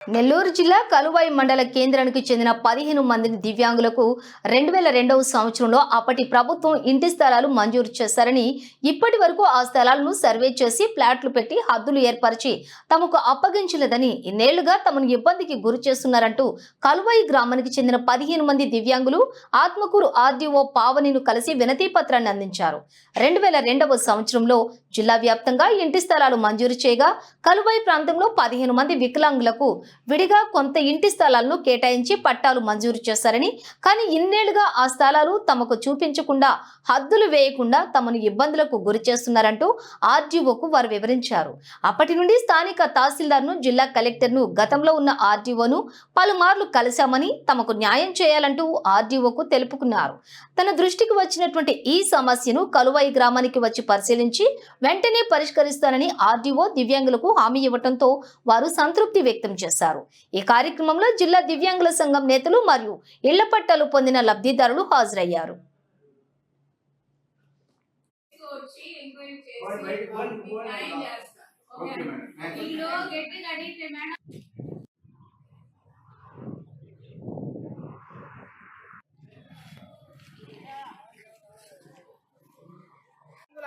నెల్లూరు జిల్లా కలువాయి మండల కేంద్రానికి చెందిన పదిహేను మంది దివ్యాంగులకు రెండు వేల రెండవ సంవత్సరంలో అప్పటి ప్రభుత్వం ఇంటి స్థలాలు మంజూరు చేశారని ఇప్పటి వరకు ఆ స్థలాలను సర్వే చేసి ప్లాట్లు పెట్టి హద్దులు ఏర్పరిచి తమకు అప్పగించలేదని ఇన్నేళ్ళుగా తమను ఇబ్బందికి గురి చేస్తున్నారంటూ కలువాయి గ్రామానికి చెందిన పదిహేను మంది దివ్యాంగులు ఆత్మకూరు ఆర్డీఓ పావనిను కలిసి వినతి పత్రాన్ని అందించారు. రెండు వేల రెండవ సంవత్సరంలో జిల్లా వ్యాప్తంగా ఇంటి స్థలాలు మంజూరు చేయగా కలువాయి ప్రాంతంలో పదిహేను మంది వికలాంగులకు విడిగా కొంత ఇంటి స్థలాలను కేటాయించి పట్టాలు మంజూరు చేశారని కానీ ఇన్నేళ్ళుగా ఆ స్థలాలు తమకు చూపించకుండా హద్దులు వేయకుండా తమను ఇబ్బందులకు గురి చేస్తున్నారంటూ ఆర్డీఓకు వారు వివరించారు. అప్పటి నుండి స్థానిక తహసీల్దార్ను జిల్లా కలెక్టర్ను గతంలో ఉన్న ఆర్డీఓను పలుమార్లు కలిశామని తమకు న్యాయం చేయాలంటూ ఆర్డీఓకు తెలుపుకున్నారు. తన దృష్టికి వచ్చినటువంటి ఈ సమస్యను కలువాయి గ్రామానికి వచ్చి పరిశీలించి వెంటనే పరిష్కరిస్తానని ఆర్డీఓ దివ్యాంగులకు హామీ ఇవ్వడంతో వారు సంతృప్తి వ్యక్తం చేశారు. ఈ కార్యక్రమంలో జిల్లా దివ్యాంగుల సంఘం నేతలు మరియు ఇళ్ళ పట్టాలు పొందిన లబ్ధిదారులు హాజరయ్యారు.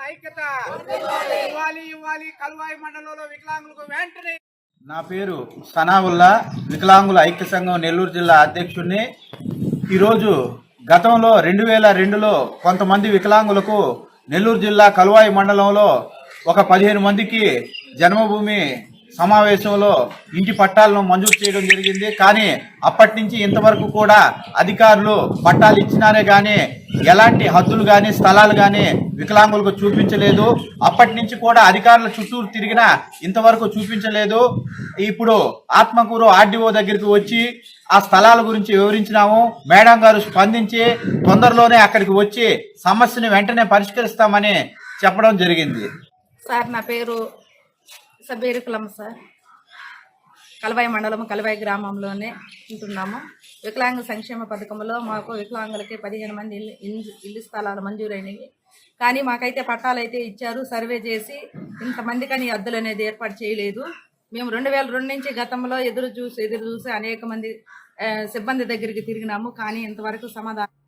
ఐక్యత. ఇవ్వాలి ఇవ్వాలి కల్వాయి మండలంలో వికలాంగులకు వెంటనే నా పేరు సనావుల్లా. వికలాంగుల ఐక్య సంఘం నెల్లూరు జిల్లా అధ్యక్షుడిని ఈరోజు గతంలో రెండు వేల రెండులో కొంతమంది వికలాంగులకు నెల్లూరు జిల్లా కలువాయి మండలంలో ఒక పదిహేను మందికి జన్మభూమి సమావేశంలో ఇంటి పట్టాలను మంజూరు చేయడం జరిగింది. కానీ అప్పటి నుంచి ఇంతవరకు కూడా అధికారులు పట్టాలు ఇచ్చినారే కానీ ఎలాంటి హద్దులు కానీ స్థలాలు కానీ వికలాంగులకు చూపించలేదు. అప్పటి నుంచి కూడా అధికారుల చుట్టూరు తిరిగినా ఇంతవరకు చూపించలేదు. ఇప్పుడు ఆత్మకూరు ఆర్డీఓ దగ్గరికి వచ్చి ఆ స్థలాల గురించి వివరించినాము. మేడం గారు స్పందించి తొందరలోనే అక్కడికి వచ్చి సమస్యను వెంటనే పరిష్కరిస్తామని చెప్పడం జరిగింది. సార్ నా పేరు సబేరుకులమ్మ సార్. కలవాయి మండలం కలవాయి గ్రామంలోనే ఉంటున్నాము. వికలాంగ సంక్షేమ పథకంలో మాకు వికలాంగులకి పదిహేను మంది ఇల్లు ఇల్లు- ఇల్లు స్థలాలు మంజూరైనవి. కానీ మాకైతే పట్టాలు అయితే ఇచ్చారు సర్వే చేసి ఇంతమంది కానీ అద్దెలు అనేది ఏర్పాటు చేయలేదు. మేము రెండు వేల రెండు నుంచి గతంలో ఎదురు చూసి ఎదురు చూసి అనేక మంది సిబ్బంది దగ్గరికి తిరిగినాము. కానీ ఇంతవరకు సమాధానం